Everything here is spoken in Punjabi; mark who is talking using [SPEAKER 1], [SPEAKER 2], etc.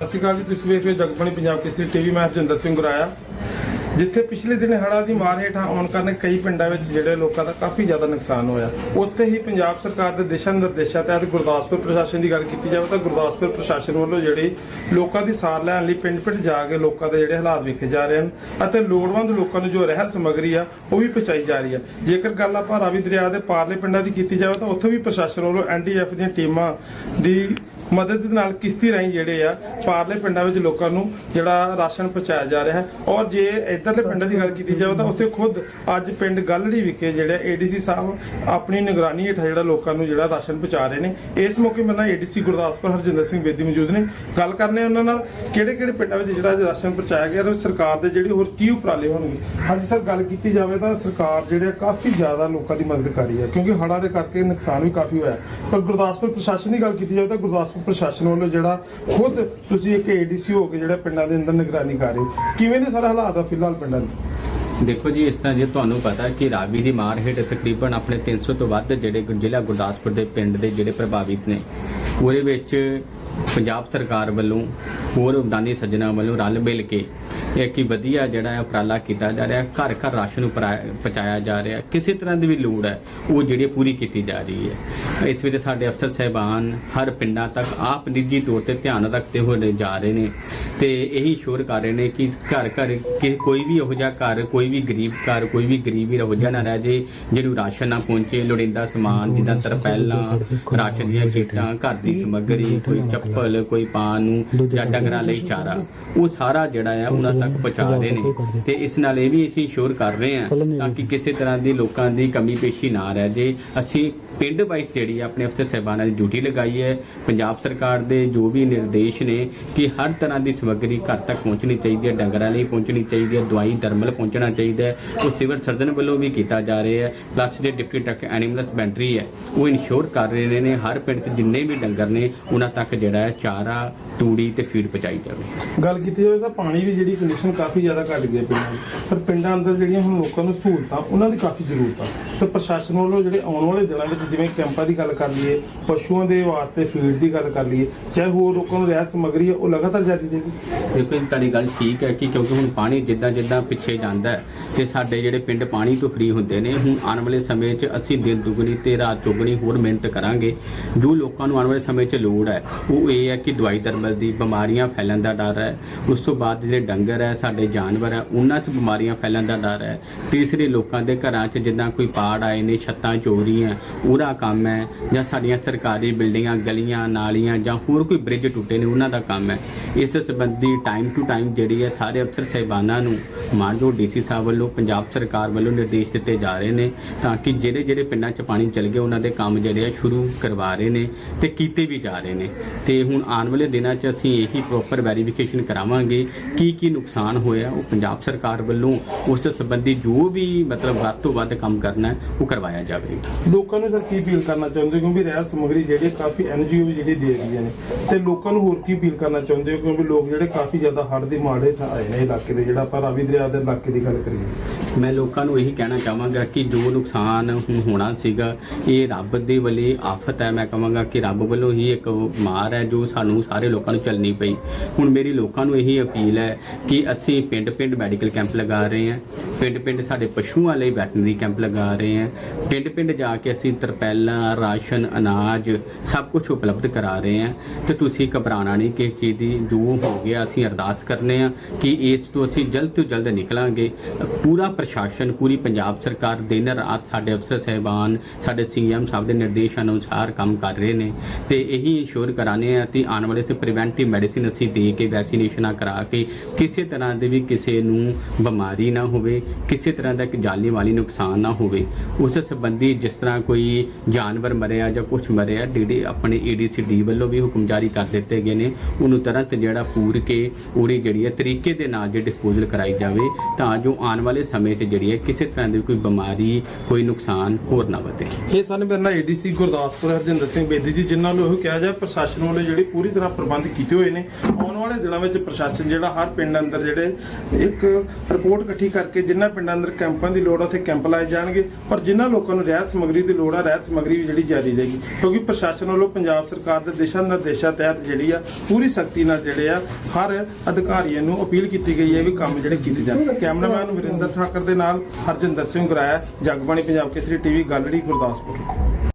[SPEAKER 1] ਸਤਿ ਸ਼੍ਰੀ ਅਕਾਲ ਜੀ, ਤੁਸੀਂ ਵੇਖ ਰਹੇ ਹੋ ਜਗਬਾਣੀ ਪੰਜਾਬ ਕੇਸਰੀ ਟੀਵੀ। ਮੈਂ ਹਰਜਿੰਦਰ ਸਿੰਘ ਗੁਰਾਇਆ। ਜਿੱਥੇ ਪਿਛਲੇ ਦਿਨ ਹੜ੍ਹਾਂ ਦੀ ਮਾਰ ਹੇਠਾਂ ਆਉਣ ਕਾਰਨ ਕਈ ਪਿੰਡਾਂ ਵਿੱਚ ਜਿਹੜੇ ਲੋਕਾਂ ਦਾ ਕਾਫੀ ਜ਼ਿਆਦਾ ਨੁਕਸਾਨ ਹੋਇਆ। ਉੱਥੇ ਹੀ ਪੰਜਾਬ ਸਰਕਾਰ ਦੇ ਦਿਸ਼ਾ ਨਿਰਦੇਸ਼ਾਂ ਤਹਿਤ ਗੁਰਦਾਸਪੁਰ ਪ੍ਰਸ਼ਾਸਨ ਦੀ ਗੱਲ ਕੀਤੀ ਜਾਵੇ ਤਾਂ ਗੁਰਦਾਸਪੁਰ ਪ੍ਰਸ਼ਾਸਨ ਵੱਲੋਂ ਜਿਹੜੀ ਲੋਕਾਂ ਦੀ ਸਾਰ ਲੈਣ ਲਈ ਪਿੰਡ-ਪਿੰਡ ਜਾ ਕੇ ਲੋਕਾਂ ਦੇ ਜਿਹੜੇ ਹਾਲਾਤ ਵੇਖੇ ਜਾ ਰਹੇ ਹਨ ਅਤੇ ਲੋੜਵੰਦ ਲੋਕਾਂ ਨੂੰ ਜੋ ਰਹਿਤ ਸਮੱਗਰੀ ਆ, ਉਹ ਵੀ ਪਹੁੰਚਾਈ ਜਾ ਰਹੀ ਹੈ ਜੇਕਰ ਗੱਲ ਆਪਾਂ ਰਾਵੀ ਦਰਿਆ ਦੇ ਪਾਰਲੇ ਪਿੰਡਾਂ ਦੀ ਕੀਤੀ ਜਾਵੇ ਤਾਂ ਉੱਥੇ ਵੀ ਪ੍ਰਸ਼ਾਸਨ ਵੱਲੋਂ ਐਨਡੀਐਫ ਦੀਆਂ ਟੀਮਾਂ ਦੀ ਮਦਦ ਦੇ ਨਾਲ ਕਿਸ਼ਤੀ ਰਾਹੀਂ ਜਿਹੜੇ ਆ ਪਾਰਲੇ ਪਿੰਡਾਂ ਵਿੱਚ ਲੋਕਾਂ ਨੂੰ ਜਿਹੜਾ ਰਾਸ਼ਨ ਪਹੁੰਚਾਇਆ ਜਾ ਰਿਹਾ ਹੈ। ਔਰ ਜੇ ਇਧਰਲੇ ਪਿੰਡਾਂ ਦੀ ਗੱਲ ਕੀਤੀ ਜਾਵੇ ਤਾਂ ਉੱਥੇ ਖੁਦ ਅੱਜ ਪਿੰਡ ਗੱਲੜੀ ਵਿਖੇ ਜਿਹੜੇ ਏਡੀਸੀ ਸਾਹਿਬ ਆਪਣੀ ਨਿਗਰਾਨੀ ਹੇਠ ਜਿਹੜਾ ਲੋਕਾਂ ਨੂੰ ਜਿਹੜਾ ਰਾਸ਼ਨ ਪਹੁੰਚਾ ਰਹੇ ਨੇ, ਇਸ ਮੌਕੇ ਮੇਰੇ ਨਾਲ ਏਡੀਸੀ ਗੁਰਦਾਸਪੁਰ ਹਰਜਿੰਦਰ ਸਿੰਘ ਬੇਦੀ ਮੌਜੂਦ ਨੇ। ਗੱਲ ਕਰਨੇ ਉਹਨਾਂ ਨਾਲ ਕਿਹੜੇ ਕਿਹੜੇ ਪਿੰਡਾਂ ਵਿੱਚ ਜਿਹੜਾ ਰਾਸ਼ਨ ਪਹੁੰਚਾਇਆ ਗਿਆ ਤੇ ਸਰਕਾਰ ਦੇ ਜਿਹੜੀ ਹੋਰ ਕੀ ਉਪਰਾਲੇ ਹੋਣਗੇ? ਹਾਂਜੀ ਸਰ, ਗੱਲ ਕੀਤੀ ਜਾਵੇ ਤਾਂ ਸਰਕਾਰ ਜਿਹੜੇ ਕਾਫੀ ਜ਼ਿਆਦਾ ਲੋਕਾਂ ਦੀ ਮਦਦ ਕਰ ਰਹੀ ਹੈ, ਕਿਉਂਕਿ ਹੜ੍ਹਾਂ ਦੇ ਕਰਕੇ ਨੁਕਸਾਨ ਵੀ ਕਾਫੀ ਹੋਇਆ ਪਰ ਗੁਰਦਾਸਪੁਰ ਪ੍ਰਸ਼ਾਸਨ ਦੀ ਗੱਲ ਕੀਤੀ ਜਾਵੇ ਤਾਂ ਗੁਰਦਾਸਪੁਰ ਪ੍ਰਸ਼ਾਸਨ ਵੱਲੋਂ ਜਿਹੜਾ ਖੁਦ ਤੁਸੀਂ ਇੱਕ ਏਡੀਸੀ ਹੋ ਕੇ ਜਿਹੜਾ ਪਿੰਡਾਂ ਦੇ ਅੰਦਰ ਨਿਗਰਾਨੀ ਕਰ ਰਹੇ ਹੋ। ਕਿਵੇਂ ਦੇ ਸਾਰਾ ਹਾਲਾਤ ਆ ਫਿਲਹਾਲ ਪਿੰਡਾਂ ਦੇ?
[SPEAKER 2] ਦੇਖੋ ਜੀ, ਇਸ ਤਰ੍ਹਾਂ ਜੇ ਤੁਹਾਨੂੰ ਪਤਾ ਕਿ ਰਾਵੀ ਦੀ ਮਾਰ ਹੇਠ ਤਕਰੀਬਨ ਆਪਣੇ 300 ਤੋਂ ਵੱਧ ਜਿਹੜੇ ਗੁ- ਜ਼ਿਲ੍ਹਾ ਗੁਰਦਾਸਪੁਰ ਦੇ ਪਿੰਡ ਦੇ ਜਿਹੜੇ ਪ੍ਰਭਾਵਿਤ ਨੇ, ਉਹਦੇ ਵਿੱਚ ਪੰਜਾਬ ਸਰਕਾਰ ਵੱਲੋਂ ਹੋਰ ਦਾਨੀ ਸੱਜਣਾ ਵੱਲੋਂ ਰਲ ਮਿਲ ਕੇ ਇਹ ਕੀ ਵਧੀਆ ਜਿਹੜਾ ਹੈ ਉਪਰਾਲਾ ਕੀਤਾ ਜਾ ਰਿਹਾ ਘਰ ਘਰ ਰਾਸ਼ਨ ਪਹੁੰਚਾਇਆ ਜਾ ਰਿਹਾ। ਕਿਸੇ ਤਰ੍ਹਾਂ ਦੀ ਵੀ ਲੋੜ ਹੈ ਉਹ ਜਿਹੜੀ ਪੂਰੀ ਕੀਤੀ ਜਾ ਰਹੀ ਹੈ। ਇਸ ਵਿੱਚ ਸਾਡੇ ਅਫਸਰ ਸਹਿਬਾਨ ਹਰ ਪਿੰਡਾਂ ਤੱਕ ਆਪ ਨਿੱਜੀ ਤੌਰ ਤੇ ਧਿਆਨ ਰੱਖਦੇ ਹੋਏ ਜਾ ਰਹੇ ਨੇ ਤੇ ਇਹੀ ਸ਼ੋਰ ਕਰ ਰਹੇ ਨੇ ਕਿ ਘਰ ਘਰ ਕਿ ਕੋਈ ਵੀ ਇਹੋ ਜਿਹਾ ਘਰ ਕੋਈ ਵੀ ਗਰੀਬ ਘਰ ਕੋਈ ਵੀ ਗਰੀਬੀ ਇਹੋ ਜਿਹਾ ਨਾ ਰਹਿ ਜੇ ਜਿਹਨੂੰ ਰਾਸ਼ਨ ਨਾ ਪਹੁੰਚੇ ਲੋੜੀਂਦਾ ਸਮਾਨ ਜਿੱਦਾਂ ਤਰਪੈਲਾਂ ਰਾਸ਼ਨ ਦੀਆਂ ਕੀਟਾਂ ਘਰ ਦੀ ਸਮੱਗਰੀ ਕੋਈ ਚੱਪਲ ਕੋਈ ਪਾਨ ਨੂੰ ਜਾਂ ਡੰਗਰਾਂ ਲਈ ਚਾਰਾ। ਉਹ ਸਾਰਾ ਜਿਹੜਾ ਆ ਉਹਨਾਂ ਤੱਕ ਪਹੁੰਚਾ ਰਹੇ ਨੇ ਤੇ ਇਸ ਨਾਲ ਇਹ ਵੀ ਅਸੀਂ ਸ਼ੋਰ ਕਰ ਰਹੇ ਹਾਂ ਤਾਂ ਕਿ ਕਿਸੇ ਤਰ੍ਹਾਂ ਦੀ ਲੋਕਾਂ ਦੀ ਕਮੀ ਪੇਸ਼ੀ ਨਾ ਰਹਿ ਜੇ। ਅਸੀਂ ਪਿੰਡ ਵਾਈਜ਼ ਜਿਹੜੀ ਆਪਣੇ ਅਫਸਰ ਸਹਿਬਾਨਾਂ ਦੀ ਡਿਊਟੀ ਲਗਾਈ ਹੈ। ਪੰਜਾਬ ਸਰਕਾਰ ਦੇ ਜੋ ਵੀ ਨਿਰਦੇਸ਼ ਨੇ ਕਿ ਹਰ ਤਰ੍ਹਾਂ ਦੀ ਸਮੱਗਰੀ ਘਰ ਤੱਕ ਪਹੁੰਚਣੀ ਚਾਹੀਦੀ ਹੈ, ਡੰਗਰਾਂ ਲਈ ਪਹੁੰਚਣੀ ਚਾਹੀਦੀ ਹੈ, ਦਵਾਈ ਦਰਮਲ ਪਹੁੰਚਣਾ ਚਾਹੀਦਾ ਹੈ। ਉਹ ਸਿਵਲ ਸਰਜਨ ਵੱਲੋਂ ਵੀ ਕੀਤਾ ਜਾ ਰਿਹਾ ਹੈ। ਪਲੱਸ ਦੇ ਡਿਪਟੀ ਡਾਕਟਰ ਐਨੀਮਲ ਹਸਬੈਂਡਰੀ ਹੈ, ਉਹ ਇਨਸ਼ੋਰ ਕਰ ਰਹੇ ਨੇ ਹਰ ਪਿੰਡ 'ਚ ਜਿੰਨੇ ਵੀ ਡੰਗਰ ਨੇ, ਉਹਨਾਂ ਤੱਕ ਜਿਹੜਾ ਹੈ ਚਾਰਾ, ਤੂੜੀ ਤੇ ਫੀਡ ਪਹੁੰਚਾਈ ਜਾਵੇ।
[SPEAKER 1] ਗੱਲ ਕੀਤੀ ਜਾਵੇ ਤਾਂ ਪਾਣੀ ਦੀ ਜਿਹੜੀ ਕੰਡੀਸ਼ਨ ਕਾਫੀ ਜ਼ਿਆਦਾ ਘਟ ਗਈ ਹੈ ਪਿੰਡਾਂ ਦੀ। ਪਰ ਪਿੰਡਾਂ ਅੰਦਰ ਜਿਹੜੀਆਂ ਹੁਣ ਲੋਕਾਂ ਨੂੰ ਸਹੂਲਤਾਂ, ਉਹਨਾਂ ਦੀ ਕਾਫੀ ਜ਼ਰੂਰਤ ਆ। ਤੇ ਪ੍ਰਸ਼ਾਸਨ ਵੱਲੋਂ ਜਿਹੜੇ ਆਉਣ ਵਾਲੇ ਦਿਨਾਂ ਵਿੱਚ ਜਿਵੇਂ ਕੈਂਪਾਂ ਦੀ ਗੱਲ ਕਰ ਲਈਏ, ਪਸ਼ੂਆਂ ਦੇ ਵਾਸਤੇ ਫੀਡ ਦੀ ਗੱਲ ਕਰ ਲਈਏ, ਚਾਹੇ ਹੋਰ ਲੋਕਾਂ ਨੂੰ ਰਹਿਤ ਸਮੱਗਰੀ ਹੈ ਉਹ ਲਗਾਤਾਰ ਜਾਰੀ ਰਹੇਗੀ।
[SPEAKER 2] ਦੇਖੋ ਜੀ, ਤੁਹਾਡੀ ਗੱਲ ਠੀਕ ਹੈ ਕਿ ਕਿਉਂਕਿ ਹੁਣ ਪਾਣੀ ਜਿੱਦਾਂ ਜਿੱਦਾਂ ਪਿੱਛੇ ਜਾਂਦਾ ਹੈ, ਤੇ ਸਾਡੇ ਜਿਹੜੇ ਪਿੰਡ ਪਾਣੀ ਤੋਂ ਫ੍ਰੀ ਹੁੰਦੇ ਨੇ, ਹੁਣ ਆਉਣ ਵਾਲੇ ਸਮੇਂ 'ਚ ਅਸੀਂ ਦਿਨ ਦੁਗਣੀ ਤੇ ਰਾਤ ਚੌਗਣੀ ਹੋਰ ਮਿਹਨਤ ਕਰਾਂਗੇ। ਜੋ ਲੋਕਾਂ ਨੂੰ ਆਉਣ ਵਾਲੇ ਸਮੇਂ 'ਚ ਲੋੜ ਹੈ, ਉਹ ਇਹ ਹੈ ਕਿ ਦਵਾਈ ਦਰਮਲ ਦੀ ਬਿਮਾਰੀਆਂ ਫੈਲਣ ਦਾ ਡਰ ਹੈ, ਉਸ ਤੋਂ ਬਾਅਦ ਜਿਹੜੇ ਡੰਗਰ ਹੈ, ਸਾਡੇ ਜਾਨਵਰ ਹੈ, ਉਹਨਾਂ 'ਚ ਬਿਮਾਰੀਆਂ ਫੈਲਣ ਦਾ ਡਰ ਹੈ। ਤੀਸਰੇ ਲੋਕਾਂ ਦੇ ਘਰਾਂ 'ਚ ਜਿੱਦਾਂ ਕੋਈ ਪਾੜ ਆਏ ਨੇ, ਛੱਤਾਂ ਚੋਰੀਆਂ ਉਹਦਾ ਕੰਮ ਹੈ ਜਾਂ ਸਾਡੀਆਂ ਸਰਕਾਰੀ ਬਿਲਡਿੰਗਾਂ, ਗਲੀਆਂ, ਨਾਲੀਆਂ ਜਾਂ ਹੋਰ ਕੋਈ ਬ੍ਰਿਜ ਟੁੱਟੇ ਨੇ, ਉਹਨਾਂ ਦਾ ਕੰਮ ਹੈ। ਇਸ ਸੰਬੰਧੀ ਟਾਈਮ ਟੂ ਟਾਈਮ ਜਿਹੜੀ ਹੈ, ਸਾਰੇ ਅਫਸਰ ਸਹਿਬਾਨਾਂ ਨੂੰ ਮਾਨਯੋਗ ਡੀਸੀ ਸਾਹਿਬ ਵੱਲੋਂ, ਪੰਜਾਬ ਸਰਕਾਰ ਵੱਲੋਂ ਨਿਰਦੇਸ਼ ਦਿੱਤੇ ਜਾ ਰਹੇ ਨੇ ਤਾਂ ਕਿ ਜਿਹੜੇ ਜਿਹੜੇ ਪਿੰਡਾਂ 'ਚ ਪਾਣੀ ਚਲ ਗਿਆ, ਉਹਨਾਂ ਦੇ ਕੰਮ ਜਿਹੜੇ ਆ ਸ਼ੁਰੂ ਕਰਵਾ ਰਹੇ ਨੇ ਤੇ ਕੀਤੇ ਵੀ ਜਾ ਰਹੇ ਨੇ। ਤੇ ਹੁਣ ਆਉਣ ਵਾਲੇ ਦਿਨਾਂ 'ਚ ਅਸੀਂ ਇਹੀ ਪ੍ਰੋਪਰ ਵੈਰੀਫਿਕੇਸ਼ਨ ਕਰਾਵਾਂਗੇ ਕੀ ਕੀ ਨੁਕਸਾਨ ਹੋਇਆ। ਉਹ ਪੰਜਾਬ ਸਰਕਾਰ ਵੱਲੋਂ ਉਸ ਸੰਬੰਧੀ ਜੋ ਵੀ ਮਤਲਬ ਵੱਧ ਤੋਂ ਵੱਧ ਕੰਮ ਕਰਨਾ ਉਹ ਕਰਵਾਇਆ ਜਾਵੇਗਾ।
[SPEAKER 1] ਲੋਕਾਂ ਨੂੰ ਸਰ ਕੀ ਅਪੀਲ ਕਰਨਾ ਚਾਹੁੰਦੇ ਹੋ? ਕਿਉਂਕਿ ਰਹਿਤ ਸਮੱਗਰੀ ਜਿਹੜੀ ਕਾਫੀ ਐਨਜੀਓ ਵੀ ਦੇ ਰਹੀਆਂ ਨੇ। ਤੇ ਲੋਕਾਂ ਨੂੰ ਹੋਰ ਕੀ ਅਪੀਲ ਕਰਨਾ ਚਾਹੁੰਦੇ ਹੋ? ਕਿਉਂਕਿ ਲੋਕ ਜਿਹੜੇ ਕਾਫੀ ਜ਼ਿਆਦਾ ਹੜ੍ਹ ਦੀ ਮਾੜੇ ਆਏ ਨੇ ਇਲਾਕੇ ਦੇ, ਜਿਹੜਾ ਆਪਾਂ ਰਾਵੀ ਦਰਿਆ ਦੇ ਇਲਾਕੇ ਦੀ ਗੱਲ ਕਰੀਏ।
[SPEAKER 2] ਮੈਂ ਲੋਕਾਂ ਨੂੰ ਇਹੀ ਕਹਿਣਾ ਚਾਹਾਂਗਾ ਕਿ ਜੋ ਨੁਕਸਾਨ ਹੁਣ ਹੋਣਾ ਸੀਗਾ, ਇਹ ਰੱਬ ਦੇ ਵੱਲੇ ਆਫਤ ਹੈ। ਮੈਂ ਕਹਾਂਗਾ ਕਿ ਰੱਬ ਵੱਲੋਂ ਹੀ ਇੱਕ ਮਾਰ ਹੈ ਜੋ ਸਾਨੂੰ ਸਾਰੇ ਲੋਕਾਂ ਨੂੰ ਚੱਲਣੀ ਪਈ। ਹੁਣ ਮੇਰੀ ਲੋਕਾਂ ਨੂੰ ਇਹੀ ਅਪੀਲ ਹੈ ਕਿ ਅਸੀਂ ਪਿੰਡ-ਪਿੰਡ ਮੈਡੀਕਲ ਕੈਂਪ ਲਗਾ ਰਹੇ ਹਾਂ। ਪਿੰਡ-ਪਿੰਡ ਸਾਡੇ ਪਸ਼ੂਆਂ ਲਈ ਵੈਟਰਨਰੀ ਕੈਂਪ ਲਗਾ ਰਹੇ ਹਾਂ। ਪਿੰਡ-ਪਿੰਡ ਜਾ ਕੇ ਅਸੀਂ ਤਰਪੈਲਾਂ, ਰਾਸ਼ਨ, ਅਨਾਜ ਸਭ ਕੁਝ ਉਪਲਬਧ ਕਰਾ ਰਹੇ ਹਾਂ। ਤੇ ਤੁਸੀਂ ਘਬਰਾਣਾ ਨਹੀਂ ਕਿ ਚੀਜ਼ ਦੀ ਜੋ ਹੋ ਗਿਆ, ਅਸੀਂ ਅਰਦਾਸ ਕਰਨੇ ਆ ਕਿ ਇਸ ਤੋਂ ਅਸੀਂ ਜਲਦ ਤੋਂ ਜਲਦ ਨਿਕਲਾਂਗੇ। ਪੂਰਾ ਪ੍ਰਸ਼ਾਸਨ, ਪੂਰੀ ਪੰਜਾਬ ਸਰਕਾਰ ਦਿਨ ਰਾਤ ਸਾਡੇ ਅਫਸਰ ਸਹਿਬਾਨ, ਸਾਡੇ ਸੀਐਮ ਸਾਹਿਬ ਦੇ ਨਿਰਦੇਸ਼ ਅਨੁਸਾਰ ਕੰਮ ਕਰ ਰਹੇ ਨੇ। ਤੇ ਇਹੀ ਇਨਸ਼ੋਰ ਕਰਾਣੇ ਆ ਕਿ ਆਉਣ ਵਾਲੇ ਸੇ ਪ੍ਰੀਵੈਂਟਿਵ ਮੈਡੀਸਿਨ ਅਸੀਂ ਦੇ ਕੇ ਵੈਕਸੀਨੇਸ਼ਨਾਂ ਕਰਾ ਕੇ ਕਿਸੇ ਤਰ੍ਹਾਂ ਦੇ ਵੀ ਕਿਸੇ ਨੂੰ ਬਿਮਾਰੀ ਨਾ ਹੋਵੇ। ਕਿਸੇ ਤਰ੍ਹਾਂ ਦਾ ਇੱਕ ਜਾਨੀ ਵਾਲੀ ਨੁਕਸਾਨ ਨਾ ਹੋਵੇ, ਉਸ ਸੰਬੰਧੀ ਜਿਸ ਤਰ੍ਹਾਂ ਕੋਈ ਜਾਨਵਰ ਮਰਿਆ ਜਾਂ ਕੁਝ ਮਰਿਆ ਡੀਡੀ ਆਪਣੇ ਏਡੀਸੀਡੀ ਵੱਲੋਂ ਵੀ ਹੁਕਮ ਜਾਰੀ ਕਰ ਦਿੱਤੇ ਗਏ ਨੇ, ਉਹਨੂੰ ਤੁਰੰਤ ਜਿਹੜਾ ਪੂਰ ਕੇ ਉਹਦੀ ਜਿਹੜੀ ਹੈ ਤਰੀਕੇ ਦੇ ਨਾਲ ਜੇ ਡਿਸਪੋਜ਼ਲ ਕਰਾਈ ਜਾਵੇ, ਤਾਂ ਜੋ ਆਉਣ ਵਾਲੇ ਸਮੇਂ 'ਚ ਜਿਹੜੀ ਹੈ ਕਿਸੇ ਤਰ੍ਹਾਂ ਦੀ ਕੋਈ ਬਿਮਾਰੀ, ਕੋਈ ਨੁਕਸਾਨ ਹੋਰ ਨਾ ਵਧੇ।
[SPEAKER 1] ਇਹ ਸਨ ਮੇਰੇ ਨਾਲ ਏਡੀਸੀ ਗੁਰਦਾਸਪੁਰ ਹਰਜਿੰਦਰ ਸਿੰਘ ਬੇਦੀ ਜੀ, ਜਿਨ੍ਹਾਂ ਨੂੰ ਉਹ ਕਿਹਾ ਜਾ ਪ੍ਰਸ਼ਾਸਨ ਵੱਲੋਂ ਜਿਹੜੀ ਪੂਰੀ ਤਰ੍ਹਾਂ ਪ੍ਰਬੰਧ ਕੀਤੇ ਹੋਏ ਨੇ। ਆਉਣ ਵਾਲੇ ਦਿਨਾਂ ਵਿੱਚ ਪ੍ਰਸ਼ਾਸਨ ਜਿਹੜਾ ਹਰ ਪਿੰਡ ਅੰਦਰ ਜਿਹੜੇ ਇੱਕ ਰਿਪੋਰਟ ਇਕੱਠੀ ਕਰਕੇ ਜਿਨ੍ਹਾਂ ਪਿੰਡਾਂ ਅੰਦਰ ਕੈਂਪਾਂ ਦੀ ਲੋੜ ਆ, ਉੱਥੇ ਕੈਂਪ ਲਾਏ ਜਾਣਗੇ ਪਰ ਜਿਨ੍ਹਾਂ ਲੋਕਾਂ ਨੂੰ ਰਹਿਤ ਸਮੱਗਰੀ ਦੀ ਲੋੜ ਆ, ਰਹਿਤ ਸਮੱਗਰੀ ਵੀ ਜਿਹੜੀ ਜਾਰੀ ਰਹੇਗੀ। ਕਿਉਂਕਿ ਪ੍ਰਸ਼ਾਸਨ ਵੱਲੋਂ ਪੰਜਾਬ ਸਰਕਾਰ ਦੇ ਦਿਸ਼ਾ ਨਿਰਦੇਸ਼ਾਂ ਤਹਿਤ ਜਿਹੜੀ ਆ, ਪੂਰੀ ਸਖਤੀ ਨਾਲ ਜਿਹੜੇ ਆ, ਹਰ ਅਧਿਕਾਰੀਆਂ ਨੂੰ ਅਪੀਲ ਕੀਤੀ ਗਈ ਹੈ ਵੀ ਕੰਮ ਜਿਹੜੇ ਕੀਤੇ ਜਾਣ। ਕੈਮਰਾਮੈਨ ਵਰਿੰਦਰ ਠਾਕਰ ਦੇ ਨਾਲ ਹਰਜਿੰਦਰ ਸਿੰਘ ਗੁਰਾਇਆ, ਜਗਬਾਣੀ ਪੰਜਾਬ ਕੇਸਰੀ ਟੀਵੀ ਗੈਲਰੀ ਗੁਰਦਾਸਪੁਰ।